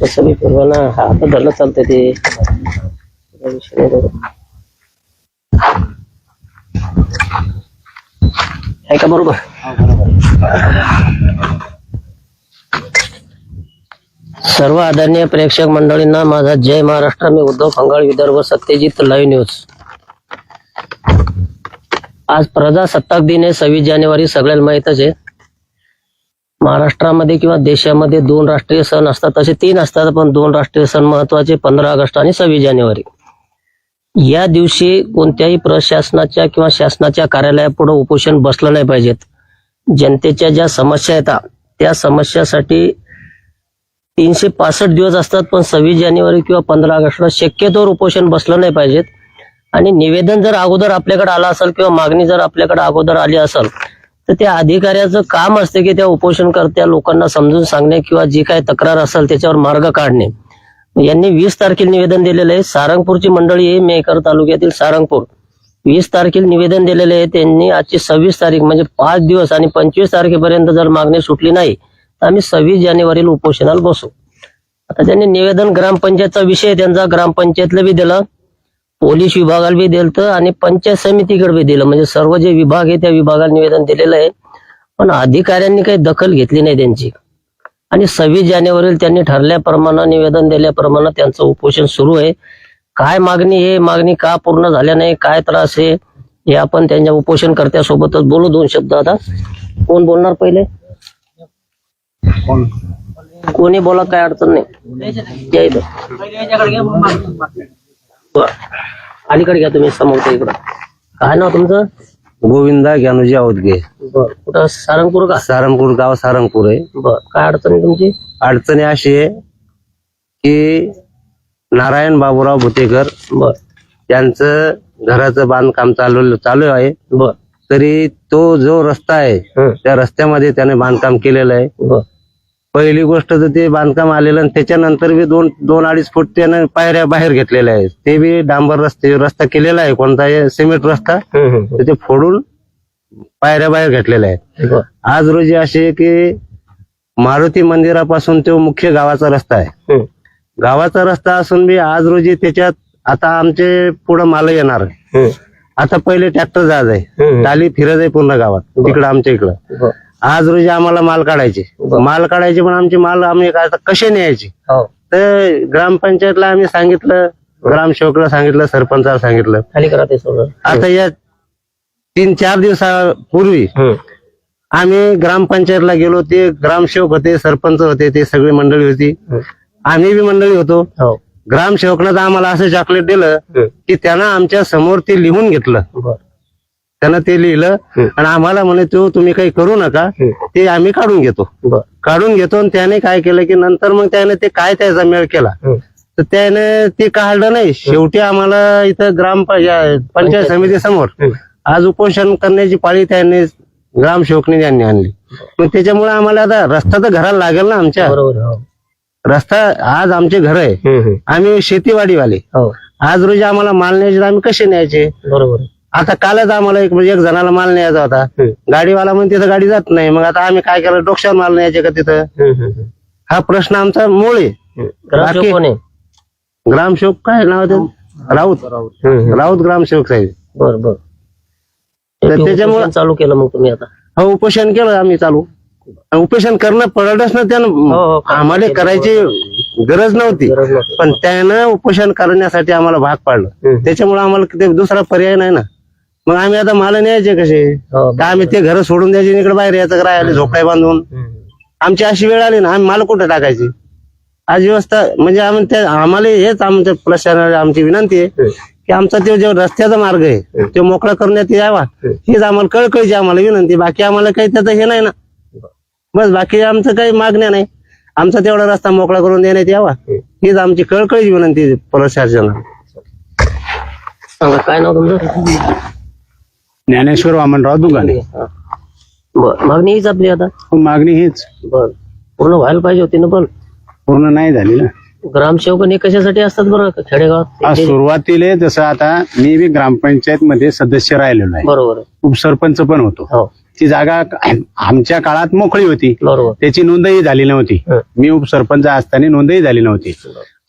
तसं मी पूर्वांना हा आता धरलं चालतंय ते. विषय नाही आहे का बरोबर? सर्व आदरणीय प्रेक्षक मंडळींना माझा जय महाराष्ट्र. मी उद्धव फंगाळ विदर्भ सत्यजित लाईव्ह न्यूज आज प्रजासत्ताक दिन आहे सव्वीस जानेवारी सगळ्याला माहीतच आहे. महाराष्ट्रामध्ये किंवा देशामध्ये दोन राष्ट्रीय सण असतात. तसे तीन असतात पण दोन राष्ट्रीय सण महत्त्वाचे पंधरा ऑगस्ट आणि सव्वीस जानेवारी. या दिवशी कोणत्याही प्रशासनाच्या किंवा शासनाच्या कार्यालयापुढे उपोषण बसलं नाही पाहिजेत. जनतेच्या ज्या समस्या येतात त्या समस्यासाठी तीनशे पासष्ट दिवस असतात पण सव्वीस जानेवारी किंवा पंधरा ऑगस्टला शक्यतोवर उपोषण बसलं नाही पाहिजेत. आणि निवेदन जर अगोदर आपल्याकडे आलं असेल किंवा मागणी जर आपल्याकडे अगोदर आली असेल तर त्या अधिकाऱ्याचं काम असते की त्या उपोषणकर्त्या लोकांना समजून सांगणे किंवा जी काय तक्रार असेल त्याच्यावर मार्ग काढणे. यांनी वीस तारखेला निवेदन दिलेलं आहे. सारंगपूरची मंडळी आहे मेकर तालुक्यातील सारंगपूर. वीस तारखेला निवेदन दिलेले आहे. त्यांनी आजची सव्वीस तारीख म्हणजे पाच दिवस आणि पंचवीस तारखेपर्यंत जर मागणी सुटली नाही तर आम्ही सव्वीस जानेवारीला उपोषणाला बसू. आता त्यांनी निवेदन ग्रामपंचायतचा विषय त्यांचा ग्रामपंचायतला बी दिला. पोलीस विभागाला बी दिलं आणि पंचायत समितीकडे बी दिलं. म्हणजे सर्व जे विभाग आहे त्या विभागाला निवेदन दिलेलं आहे. पण अधिकाऱ्यांनी काही दखल घेतली नाही त्यांची. आणि सव्वीस जानेवारीला त्यांनी ठरल्याप्रमाणे निवेदन दिल्याप्रमाणे त्यांचं उपोषण सुरू आहे. काय मागणी आहे? मागणी का पूर्ण झाल्या नाही? काय त्रास आहे? हे आपण त्यांच्या उपोषणकर्त्यासोबतच बोलू. दोन शब्द आता. कोण बोलणार पहिले? कोणी बोला काय अडचण नाही. बरं. अलीकडे घ्या तुम्ही समोरच्या इकडं. काय नाव तुमचं? गोविंदा ज्ञानोजी अवधगे बर. कुठं? सारंगपूर का? सारंगपूर गाव सारंगपूर आहे. बर. काय अडचण आहे तुमची? अडचणी अशी आहे की नारायण बाबूराव भुतेकर बर. यांचं घराचं बांधकाम चालू चालू आहे. बर. तरी तो जो रस्ता आहे हं, त्या रस्त्यामध्ये त्याने बांधकाम केलेलं आहे. बर. पहिली गोष्ट तर ते बांधकाम आलेलं आणि त्याच्यानंतर बी दोन दोन अडीच फूट त्यानं पायऱ्या बाहेर घेतलेल्या आहेत. ते बी डांबर रस्ते रस्ता केलेला आहे कोणता सिमेंट रस्ता. तर ते फोडून पायऱ्या बाहेर घेतलेल्या आहेत. आज रोजी असे आहे की मारुती मंदिरापासून तो मुख्य गावाचा रस्ता आहे. गावाचा रस्ता असून बी आज रोजी त्याच्यात आता आमचे पुढे माल येणार आता पहिले ट्रॅक्टर जात आहे. टाली फिरत आहे पूर्ण गावात. तिकडं आमच्या इकडं. आज रोजी आम्हाला माल काढायचे. माल काढायचे पण आमचे माल आम्ही कसे न्यायचे? हो. तर ग्रामपंचायतला आम्ही सांगितलं ग्रामसेवकला सांगितलं सरपंचाला सांगितलं. आता या तीन चार दिवसापूर्वी आम्ही ग्रामपंचायतला गेलो ते ग्रामसेवक होते सरपंच होते ते सगळी मंडळी होती. आम्ही बी मंडळी होतो. हो. ग्रामसेवकनं तर आम्हाला असं चॉकलेट दिलं की त्यानं आमच्यासमोर ते लिहून घेतलं. त्यानं ते लिहिलं. आणि आम्हाला म्हणे तो तुम्ही काही करू नका. ते आम्ही काढून घेतो. काढून घेतो आणि त्याने काय केलं की नंतर मग त्याने ते काय त्याचा मेळ केला. तर त्याने ते काढलं नाही. शेवटी आम्हाला इथं ग्राम पंचायत समिती समोर आज उपोषण करण्याची पाळी त्यांनी ग्रामसेवकने त्यांनी आणली. मग त्याच्यामुळे आम्हाला आता रस्ता तर घराला लागेल ना आमच्या. हो. रस्ता आज आमचे घर आहे. आम्ही शेतीवाडीवाले. हो. आज रोजी आम्हाला माल न्यायचे आम्ही कसे न्यायचे? बरोबर. आता कालच आम्हाला एक म्हणजे एक जणाला माल न्यायचा होता. हं, गाडीवाला म्हणून तिथं गाडी जात नाही. मग आता आम्ही काय केलं? डोक्यावर माल न्यायचे का तिथं? हं, हं, हं, हा प्रश्न आमचा मूळ आहे. हं. ग्रामसेवक काय नाव आहे ते? राऊत. हं, हं, राऊत ग्रामसेवक साहेब. बर बर. तर ते त्याच्यामुळं- चालू केलं मग तुम्ही आता? हा उपोषण केलं आम्ही चालू. उपोषण करणं पडलंच ना हो, हो, त्यानं आम्हाला करायची गरज नव्हती. पण त्यानं उपोषण करण्यासाठी आम्हाला भाग पाडलं. हं. त्याच्यामुळे आम्हाला दुसरा पर्याय नाही ना. मग आम्ही आता माल न्यायचे कसे? हो, का आम्ही ते घर सोडून द्यायचे इकडे बाहेर यायचं राहिले झोपड्या बांधून? आमची अशी वेळ आली ना आम्ही माल कुठं टाकायची? आज व्यवस्था म्हणजे आम्ही त्या आम्हाला हेच आमच्या प्रशासनाला आमची विनंती आहे की आमचा तो जो रस्त्याचा मार्ग आहे तो मोकळा करण्यात यावा. हीच आम्हाला कळकळीची आम्हाला विनंती. बाकी आम्हाला काही त्याचं हे नाही ना. बस बाकी आमचं काही मागण्या नाही. आमचा तेवढा रस्ता मोकळा करून देण्यात यावा. हीच आमची कळकळीची विनंती प्रशासनाला काय नाव तुमचं? ज्ञानेश्वर वामनराव दुगाने. हा. बर मागणी हीच आपली आता. मागणी हीच. बर. पूर्ण व्हायला पाहिजे होती ना पण. पूर्ण नाही झाली ना. ग्रामसेवक हे कशासाठी असतात बरं? आज खेडेगावात? सुरुवातीला जसं आता मी बी ग्रामपंचायत मध्ये सदस्य राहिलेलो आहे बरोबर. उपसरपंच पण होतो. हो. ती जागा आमच्या काळात मोकळी होती. बरोबर. त्याची नोंदही झाली नव्हती. हं. मी उपसरपंच असताना नोंदही झाली नव्हती.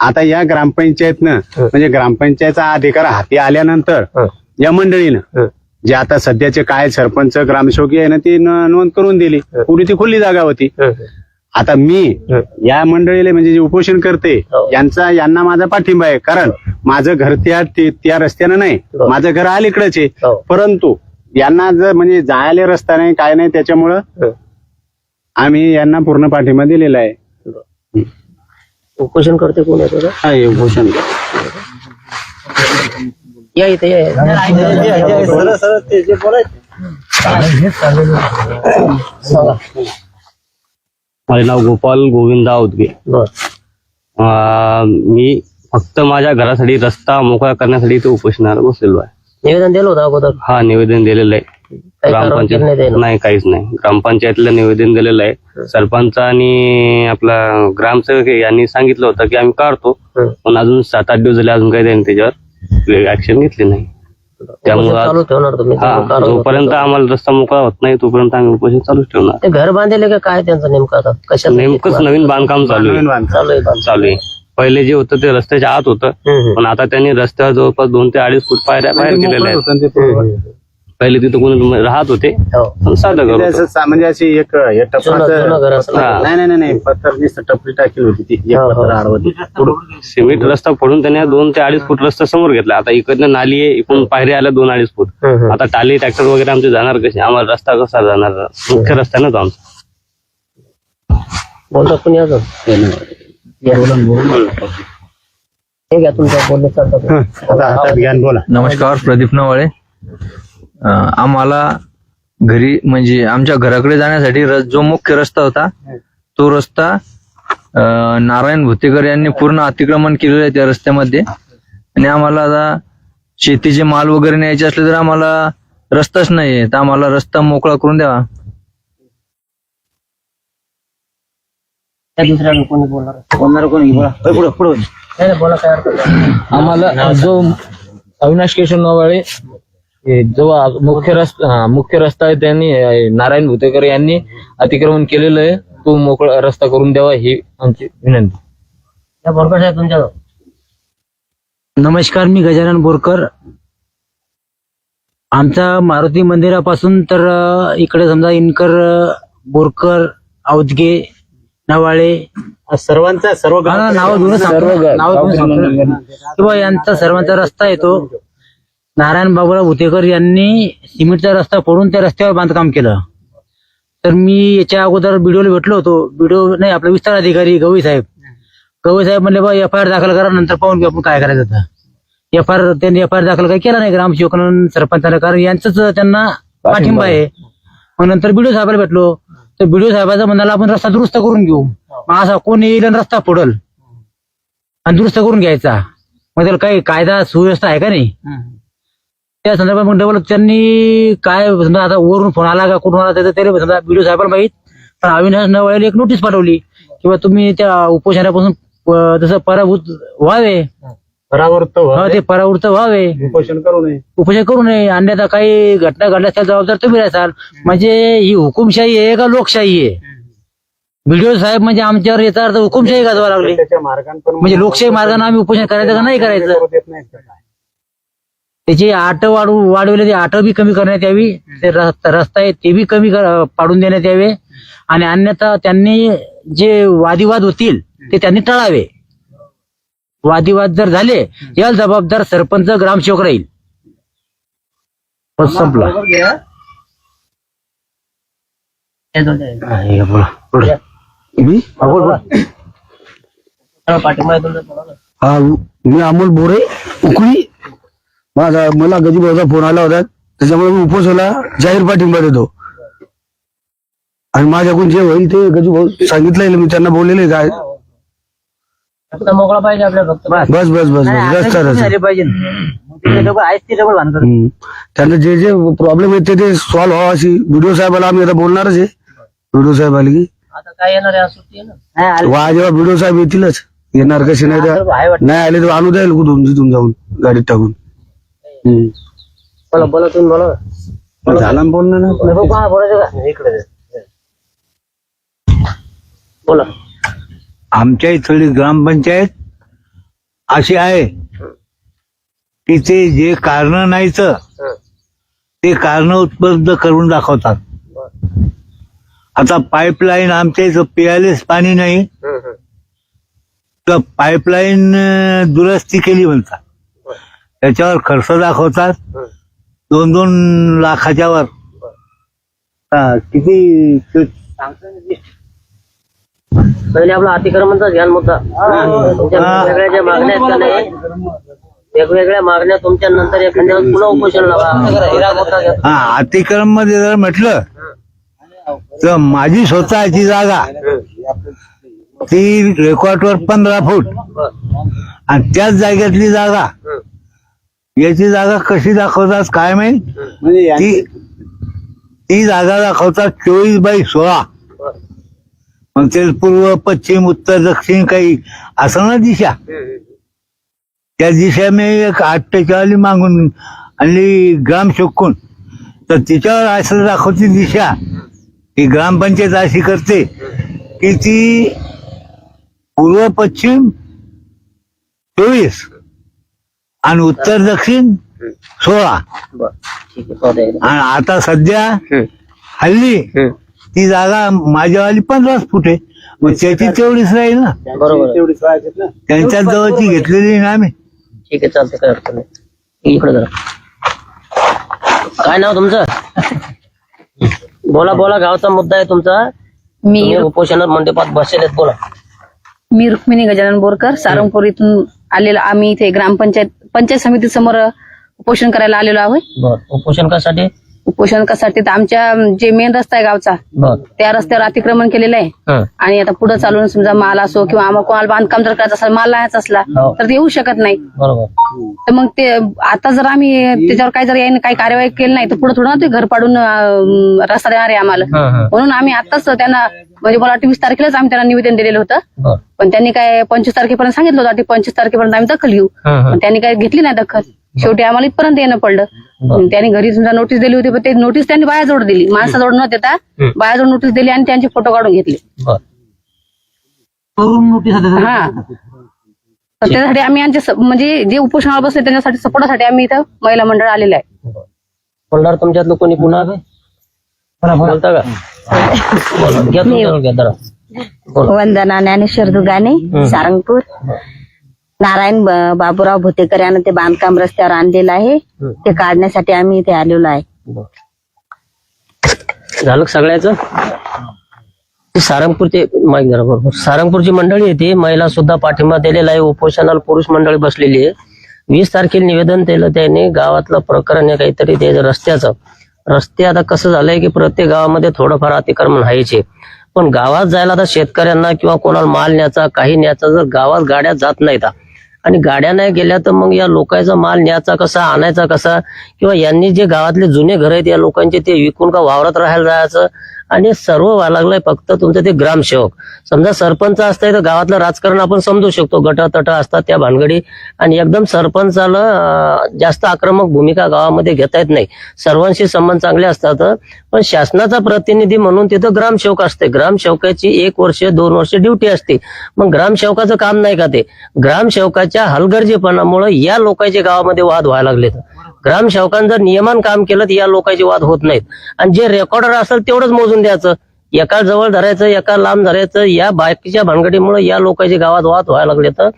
आता या ग्रामपंचायतनं हं. म्हणजे ग्रामपंचायतचा अधिकार हाती आल्यानंतर हं. या मंडळीनं हं. जे आता सध्याचे काय सरपंच ग्रामसेवकी आहे ना ती नोंद करून दिली. पुढे ती खुली जागा होती. आता मी. या मंडळीला म्हणजे जे उपोषण करते हो. यांचा यांना माझा पाठिंबा आहे कारण माझं घर त्या त्या रस्त्यानं नाही हो. माझं घर अलीकडेच आहे हो. परंतु यांना जर म्हणजे जायला रस्ता नाही काय नाही त्याच्यामुळं. आम्ही यांना पूर्ण पाठिंबा दिलेला आहे उपोषण करते कोण येतो का हा, हे उपोषण या इथे या, या. सांगा. माझे नाव गोपाल गोविंद अं, मी फक्त माझ्या घरासाठी रस्ता मोकळा करण्यासाठी इथे उपोषणाला बसलेलो आहे. निवेदन दिलं होतं अगोदर? हा निवेदन दिलेलं आहे. केली नाही काहीच नाही. ग्रामपंचायतला निवेदन दिलेलं आहे. सरपंच आणि आपला ग्रामसेवक यांनी सांगितलं होतं की आम्ही काढतो. पण अजून सात आठ दिवस झाले अजून काही त्यांनी त्याच्यावर. ऍक्शन घेतली नाही. त्यामुळं चालू ठेवणार तुम्ही. हा जोपर्यंत आम्हाला रस्ता मोकळा होत नाही तोपर्यंत आम्ही उपोषण चालूच ठेवणार. ते घर बांधले का? काय त्यांचं नेमकं आता? कशा नेमकंच नवीन बांधकाम चालू आहे. नवीन बांधकाम. चालू आहे बांधकाम. चालू आहे. पहिले जे होतं ते रस्त्याच्या आत होतं. हम्म, हम्म. पण आता त्यांनी रस्त्यावर जवळपास दोन ते अडीच फूट पायऱ्या बाहेर केलेल्या आहेत. पहिले तिथं कोणी राहत होते हो. पण साधं घर म्हणजे होतं. असं सा- म्हणजे अशी एक हे जुनं- जुनं घर टपाचं असं हा. नाही नाही नाही, नाही पत्थर नुसतं टपरी टाकली होती ती एक हो, हो. पत्थर आडवती सिमेंट रस्ता फोडून त्याने दोन ते अडीच फूट रस्ता समोर घेतला. आता इकडनं नाली आहे इकडून पायऱ्या आल्या दोन अडीच फूट. हम्म, हम्म. आता टाली ट्रॅक्टर वगैरे आमचे जाणार कसे? आम्हाला रस्ता कसा जाणार? मुख्य रस्त्यानं आमचा. बोलता कुणी अजून या. हे घ्या तुमचं बोलणं चालतं. आता हातात घ्या आणि बोला. नमस्कार प्रदीप नवाळे. आम्हाला घरी म्हणजे आमच्या घराकडे जाण्यासाठी जो मुख्य रस्ता होता तो रस्ता नारायण भुतेकर यांनी पूर्ण अतिक्रमण केलेलं आहे त्या रस्त्यामध्ये. आणि आम्हाला आता शेतीचे माल वगैरे न्यायचे असले तर आम्हाला रस्ताच नाहीये. तर आम्हाला रस्ता मोकळा करून द्यावा. आम्हाला जो अविनाश केशव नवाळे जो मुख्य रस्ता हा, मुख्य रस्ता आहे त्यांनी नारायण भुतेकर यांनी अतिक्रमण केलेलं आहे. तो मोकळा रस्ता करून द्यावा ही आमची विनंती. या बोरकर साहेब तुमच्या नमस्कार मी गजानन बोरकर. आमचा मारुती मंदिरापासून तर इकडे समजा इनकर बोरकर औदगे नवाळे सर्वांचा सर्व नाव घेऊन किंवा यांचा सर्वांचा रस्ता येतो नारायण बाबूराव भुतेकर यांनी सिमेंटचा रस्ता फोडून त्या रस्त्यावर बांधकाम केलं. तर मी याच्या अगोदर बीडीओला भेटलो होतो. बीडीओ नाही आपला विस्तार अधिकारी गवई साहेब. गवई साहेब म्हणले बा एफ आय आर दाखल करा नंतर पाहून घेऊ आपण काय करायचं तर एफ आर त्यांनी एफ आय आर दाखल काही केला नाही ग्रामसेवकानं सरपंचानं कारण यांचंच त्यांना पाठिंबा आहे. मग नंतर बीडीओ साहेबाला भेटलो. तर बीडीओ साहेबाचं म्हणाला आपण रस्ता दुरुस्त करून घेऊ. मग असा कोण येईल आणि रस्ता फोडल. आणि दुरुस्त करून घ्यायचा. मग त्याला काही कायदा सुव्यवस्था आहे का नाही? त्या संदर्भात मग डबल त्यांनी काय समजा आता वरून फोन आला का कुठून आला त्याचं त्याला समजा बीडीओ साहेबाला माहीत. पण अविनाश नवळ्याला एक नोटीस पाठवली किंवा तुम्ही त्या उपोषणापासून जसं पराभूत व्हावे. परावृत्त व्हा. हा, ते परावृत्त व्हावे. उपोषण करू नये. उपोषण करू नये. अन्यथा काही घटना घडल्यास त्या जबाबदार तुम्ही राहाल. म्हणजे ही हुकुमशाही आहे का लोकशाही आहे? व्हिडिओ साहेब म्हणजे आमच्यावर याचा अर्थ हुकुमशाही गाजवा लागली. त्याच्या मार्गाने म्हणजे लोकशाही मार्गाने आम्ही उपोषण करायचं का नाही करायचं? देत नाहीत का काय? त्याची आट वाढू वाढवले ते आट बी कमी करण्यात यावी ते रस्ता आहे ते बी कमी पाडून देण्यात यावे. आणि अन्यथा त्यांनी जे वादिवाद होतील ते त्यांनी टाळावे. वादिवाद जर झाले याला जबाबदार सरपंच ग्रामसेवक राहील. संपला. मी अमोल बोरे उकळी माझा मला गजीभाऊचा फोन आला होता. त्याच्यामुळे मी उपोषणाला जाहीर पाठिंबा देतो. आणि माझ्याकडून जे होईल ते गजूभाऊ सांगितलंय मी त्यांना बोललेले काय? रस्ता मोकळा पाहिजे आपल्या फक्त. बस. बस बस बस रस्ता रस्ता झाले पाहिजे. ते लोक आहेत ते डबल बांधतात हम्म. त्यांना जे जे प्रॉब्लेम आहेत ते ते सॉल्व्ह व्हावं अशी व्हिडिओ साहेबाला आम्ही आता बोलणारच आहे. व्हिडिओ साहेब आले की. आता काय येणार आहे आज सुट्टी आहे ना वा जेव्हा व्हिडिओ साहेब येतीलच. येणार कसे नाही तर नाही आले तर आणू द्याल कुठून तिथून जाऊन गाडीत टाकून. बोला बोला तुम्ही बोला. झाला ना बोलणं ना? बोला. आमच्या इथली ग्रामपंचायत अशी आहे. की ते जे कारण नाहीत ते कारण उपलब्ध करून दाखवतात. आता पाईपलाईन आमच्या इथं पियालेच पाणी नाही. तर पाईपलाईन दुरुस्ती केली म्हणतात. त्याच्यावर खर्च दाखवतात. दोन दोन लाखाच्या वर हा, किती पहिले आपला अतिक्रमणचा ध्यान मुद्दा. तुमच्या हा. वेगवेगळ्या ज्या मागण्या आहेत का नाही? वेगवेगळ्या मागण्या तुमच्या नंतर एखाद्या वेळेस पुन्हा उपोषण लावा. हिरा मुद्दा घ्या. हा अतिक्रममध्ये जर म्हटलं तर माझी स्वतःची जागा ती रेकॉर्डवर पंधरा फूट. आणि त्याच जागेतली जागा याची जागा कशी दाखवतात काय माहीत? म्हणजे ती ती जागा दाखवतात चोवीस बाय सोळा. मग ते पूर्व पश्चिम उत्तर दक्षिण काही असं ना दिशा? त्या दिशा मी एक अठ्ठेचाळीस मागून आणली ग्राम शोकून. तर तिच्यावर असं दाखवते दिशा की ग्रामपंचायत अशी करते की ती पूर्व पश्चिम चोवीस. आणि उत्तर दक्षिण सोळा. बरं ठीक आहे पाहू द्या. आणि आता सध्या हल्ली हम्म. ती जागा माझ्यावाली पंधराच फूट आहे. मग त्याची तेवढीच राहील ना? बरोबर. ना? त्यांच्या जवळची घेतलेली ना आम्ही. ठीक आहे चालतं काय अडचण नाही. इकडे जरा. काय नाव तुमचं? बोला बोला गावचा मुद्दा आहे तुमचा. मी तुम्ही उपोषणात मंडपात बसलेले आहेत, बोला. मी रुक्मिणी गजानन बोरकर सारंगपूर इथून आलेलो. आम्ही इथे ग्रामपंचायत पंचायत समिती समोर उपोषण करायला आलेलो आहोत. बर उपोषण कशासाठी? उपोषण तर आमच्या जे मेन रस्ता आहे गावचा बर. त्या रस्त्यावर अतिक्रमण केलेलं आहे. हं. आणि आता पुढे चालून समजा माल असो किंवा आम्हाला कोणाला बांधकाम जर करायचं असेल माल लावायचा असला हो. तर ते येऊ शकत नाही. बरोबर. तर मग ते आता जर आम्ही त्याच्यावर काही जर याने काही कार्यवाही केली नाही तर पुढे थोडं ना ते घर पाडून अं, रस्ता देणार आहे आम्हाला. हं, हं. म्हणून आम्ही आताच त्यांना म्हणजे मला वाटतं वीस तारखेलाच आम्ही त्यांना निवेदन दिलेलं होतं. बर. पण त्यांनी काय पंचवीस तारखेपर्यंत सांगितलं होतं पंचवीस तारखेपर्यंत आम्ही दखल घेऊ. हं, हं. पण त्यांनी काय घेतली नाही दखल. शेवटी आम्हाला इथपर्यंत येणं पडलं. त्यांनी घरी समजा नोटीस दिली होती पण ते नोटीस त्यांनी बायाजवळ दिली. माणसाजवळ न देता. बायाजवळ नोटीस दिली आणि त्यांचे फोटो काढून घेतले. हा. तर त्यासाठी आम्ही यांचे स- म्हणजे जे उपोषणाला बसले त्यांच्यासाठी सपोर्टासाठी आम्ही इथं महिला मंडळ आलेलं आहे. बोलणार तुमच्यातलं कोणी पुन्हा बोलता का? वंदना ज्ञानेश्वर दुगाने सारंगपूर. नारायण बाबूराव भुतेकर यांना ते बांधकाम रस्त्यावर आणलेलं आहे. ते काढण्यासाठी आम्ही इथे आलेलो आहे. झालं सगळ्याचं? ती सारंगपूरचे जरा बरोबर. सारंगपूरची मंडळी आहे ती. महिला सुद्धा पाठिंबा दिलेला आहे. उपोषणाला पुरुष मंडळी बसलेली आहे. वीस तारखेला निवेदन दिलं त्याने. गावातलं प्रकरण आहे काहीतरी ते रस्त्याचं. रस्ते आता कसं झालंय की प्रत्येक गावामध्ये थोडंफार अतिक्रमण व्हायचे. पण गावात जायला आता शेतकऱ्यांना किंवा कोणाला माल न्यायचा काही न्यायचा जर गावात गाड्या जात नाहीत आणि गाड्या नाही गेल्या तर मग या लोकांचा माल न्यायचा कसा आणायचा कसा? किंवा यांनी जे गावातले जुने घर आहेत या लोकांचे ते विकून का वावरात राहायला जायचं? आणि सर्व व्हायला लागलंय फक्त तुमचं ते ग्रामसेवक. समजा सरपंच असतंय तर गावातलं राजकारण आपण समजू शकतो. गट तट असतात त्या भानगडी. आणि एकदम सरपंचाला जास्त आक्रमक भूमिका गावामध्ये घेता येत नाही. सर्वांशी संबंध चांगले असतात पण शासनाचा प्रतिनिधी म्हणून तिथं ग्रामसेवक असते. ग्रामसेवकाची एक वर्ष दोन वर्ष ड्युटी असते. मग ग्रामसेवकाचं काम नाही का ते? ग्रामसेवकाच्या हलगर्जीपणामुळे या लोकांचे गावामध्ये वाद व्हायला लागलेत. ग्रामसेवकांनी जर नियमान काम केलं तर या लोकांचे वाद होत नाहीत. आणि जे रेकॉर्डर असेल तेवढंच मोजून द्यायचं. एका जवळ धरायचं एका लांब धरायचं या बाकीच्या भानगडीमुळे या लोकांच्या गावात वाद व्हायला लागले तर?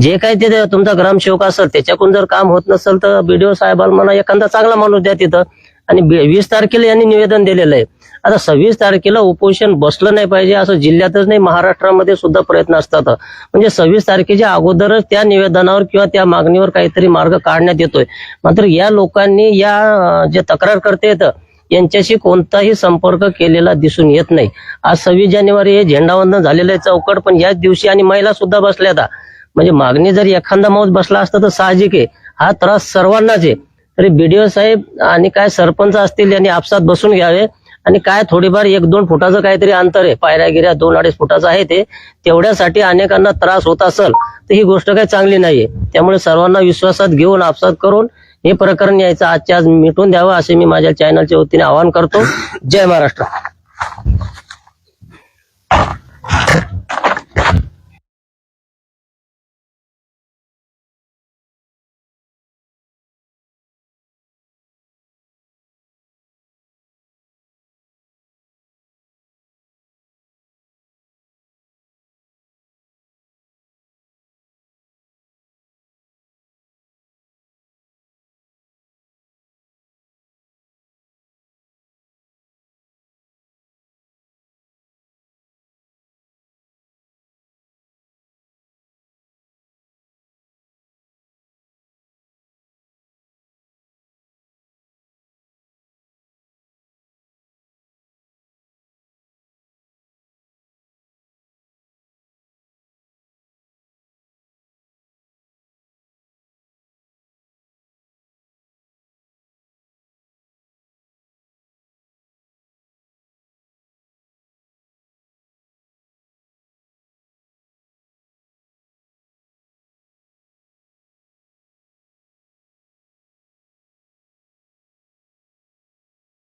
जे काही ते तुमचा ग्रामसेवक असेल त्याच्याकडून जर काम होत नसेल तर बीडीओ साहेबाला म्हणा एखादा चांगला माणूस द्या तिथं. आणि वीस तारखेला यांनी निवेदन दिलेलं आहे. आता सव्वीस तारखेला उपोषण बसलं नाही पाहिजे असं जिल्ह्यातच नाही महाराष्ट्रामध्ये सुद्धा प्रयत्न असतात. म्हणजे सव्वीस तारखेच्या अगोदरच त्या निवेदनावर किंवा त्या मागणीवर काहीतरी मार्ग काढण्यात येतोय. मात्र या लोकांनी या जे तक्रार करते येतं यांच्याशी कोणताही संपर्क केलेला दिसून येत नाही. आज सव्वीस जानेवारी हे झेंडावंदन झालेलं आहे चौकट पण याच दिवशी आणि महिला सुद्धा बसल्या आता. म्हणजे मागणी जर एखादा माऊस बसला असता तर साहजिक आहे. हा त्रास सर्वांनाच आहे. तरी बीडीओ साहेब आणि काय सरपंच असतील यांनी आपसात बसून घ्यावे. आणि काय थोडीफार एक दोन फुटाचं काहीतरी अंतर आहे. पायऱ्या गिऱ्या दोन अडीच फुटाचं आहे ते. तेवढ्यासाठी अनेकांना त्रास होत असेल तर ही गोष्ट काही चांगली नाहीये. त्यामुळे सर्वांना विश्वासात घेऊन आपसात करून हे प्रकरण यायचं आजच्या आज मिटून द्यावं असे मी माझ्या चॅनलच्या वतीने आवाहन करतो. जय महाराष्ट्र.